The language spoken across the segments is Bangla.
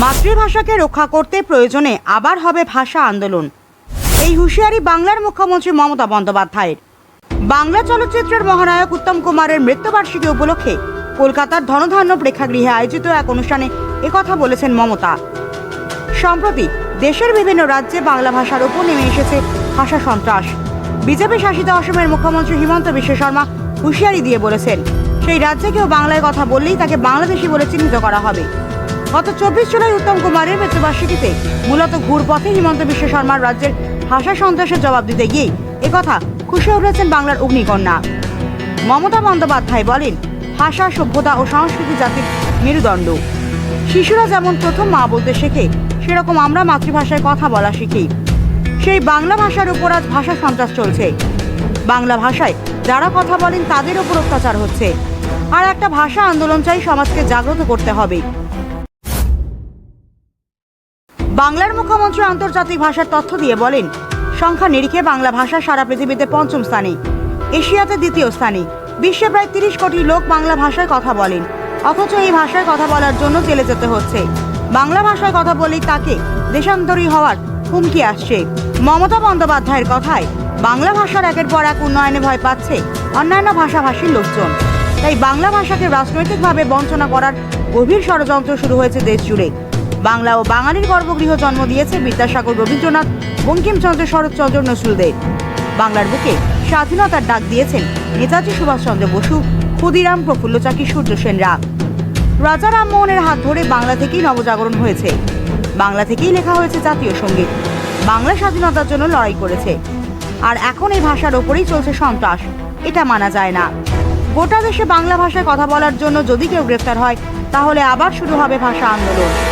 মাতৃভাষাকে রক্ষা করতে প্রয়োজনে আবার হবে ভাষা আন্দোলন। এই হুঁশিয়ারি বাংলার মুখ্যমন্ত্রী মমতা বন্দ্যোপাধ্যায়ের। বাংলা চলচ্চিত্রের মহানায়ক উত্তম কুমারের মৃত্যুবার্ষিকী উপলক্ষে কলকাতার ধনধান্য প্রেক্ষাগৃহে আয়োজিত এক অনুষ্ঠানে একথা বলেছেন মমতা। সম্প্রতি দেশের বিভিন্ন রাজ্যে বাংলা ভাষার উপর নেমে এসেছে ভাষা সন্ত্রাস। বিজেপি শাসিত অসমের মুখ্যমন্ত্রী হিমন্ত বিশ্ব শর্মা হুঁশিয়ারি দিয়ে বলেছেন, সেই রাজ্যে কেউ বাংলায় কথা বললেই তাকে বাংলাদেশি বলে চিহ্নিত করা হবে। গত চব্বিশ জুলাই উত্তম কুমারের মৃত্যুবার্ষিকীতে মূলত ঘুরপথে হিমন্ত বিশ্ব শর্মার রাজ্যের ভাষা সন্ত্রাসের জবাব দিতে গিয়েই একথা খুশি উঠেছেন বাংলার অগ্নিকন্যা। মমতা বন্দ্যোপাধ্যায় বলেন, ভাষা, সভ্যতা ও সংস্কৃতি জাতির মেরুদণ্ড। শিশুরা যেমন প্রথম মা বলতে শেখে, সেরকম আমরা মাতৃভাষায় কথা বলা শিখি। সেই বাংলা ভাষার উপর আজ ভাষা সন্ত্রাস চলছে। বাংলা ভাষায় যারা কথা বলেন তাদের উপর অত্যাচার হচ্ছে। আর একটা ভাষা আন্দোলন চাই সমাজকে জাগ্রত করতে হবে। বাংলার মুখ্যমন্ত্রী আন্তর্জাতিক ভাষার তথ্য দিয়ে বলেন, সংখ্যা নিরিখে বাংলা ভাষা সারা পৃথিবীতে পঞ্চম স্থানে, এশিয়াতে দ্বিতীয় স্থানে, বিশ্বে প্রায় তিরিশ কোটি লোক বাংলা ভাষায় কথা বলেন, অথচ এই ভাষায় কথা বলার জন্য জেলে যেতে হচ্ছে। বাংলা ভাষায় কথা বলেই তাকে দেশান্তরী হওয়ার হুমকি আসছে। মমতা বন্দ্যোপাধ্যায়ের কথায়, বাংলা ভাষার একের পর এক উন্নয়নে ভয় পাচ্ছে অন্যান্য ভাষাভাষীর লোকজন। তাই বাংলা ভাষাকে রাজনৈতিকভাবে বঞ্চনা করার গভীর ষড়যন্ত্র শুরু হয়েছে দেশ জুড়ে। বাংলা ও বাঙালির গর্ভগৃহ জন্ম দিয়েছে বিদ্যাসাগর রবীন্দ্রনাথ, বঙ্কিমচন্দ্র শরৎচন্দ্র নজরুলদেব বাংলার বুকে স্বাধীনতার ডাক দিয়েছেন নেতাজি সুভাষচন্দ্র বসু, ক্ষুদিরাম প্রফুল্ল চাকি সূর্য সেনরা। রাজা রামমোহনের হাত ধরে বাংলা থেকেই নবজাগরণ হয়েছে। বাংলা থেকেই লেখা হয়েছে জাতীয় সংগীত। বাংলা স্বাধীনতার জন্য লড়াই করেছে। আর এখন এই ভাষার ওপরেই চলছে সন্ত্রাস। এটা মানা যায় না। গোটা দেশে বাংলা ভাষায় কথা বলার জন্য যদি কেউ গ্রেফতার হয়, তাহলে আবার শুরু হবে ভাষা আন্দোলন।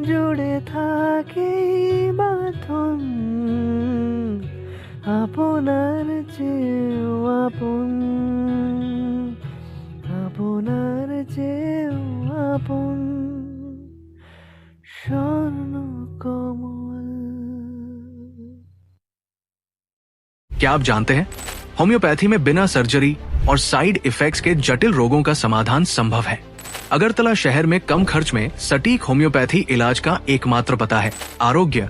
জুড়ে থাকে এই বাঁধন আপনার চেয়েও আপন আপনার চেয়েও আপন স্বর্ণ কমল क्या आप जानते हैं होम्योपैथी में बिना सर्जरी और साइड इफेक्ट्स के जटिल रोगों का समाधान संभव है अगरतला शहर में कम खर्च में सटीक होम्योपैथी इलाज का एकमात्र पता है। Arogya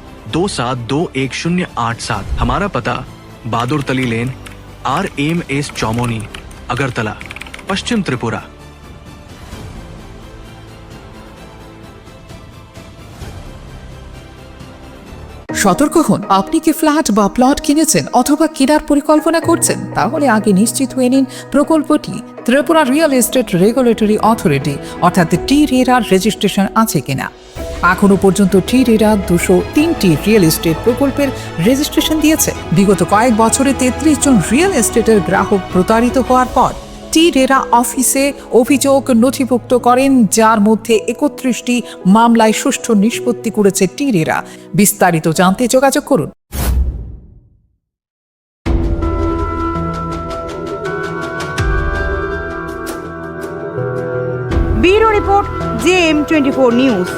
दो सात दो एक शून्य आठ सात हमारा पता Bahadur Tali lane R M S Choumohani Agartala Paschim Tripura সতর্ক হন আপনি কি ফ্ল্যাট বা প্লট কিনেছেন অথবা কেনার পরিকল্পনা করছেন তাহলে আগে নিশ্চিত হয়ে নিন প্রকল্পটি Tripura real estate regulatory authority অর্থাৎ টি রেরার রেজিস্ট্রেশন আছে কিনা এখনও পর্যন্ত টি রেরা দুশো তিনটি রিয়েল এস্টেট প্রকল্পের রেজিস্ট্রেশন দিয়েছে। বিগত কয়েক বছরে তেত্রিশ জন রিয়েল এস্টেটের গ্রাহক প্রতারিত হওয়ার পর টি রেরা অফিসে অভিযোগ নথিভুক্ত করেন, যার মধ্যে একত্রিশটি মামলায় সুষ্ঠু নিষ্পত্তি করেছে টি রেরা বিস্তারিত জানতে যোগাযোগ করুন। Bureau report J M twenty four news.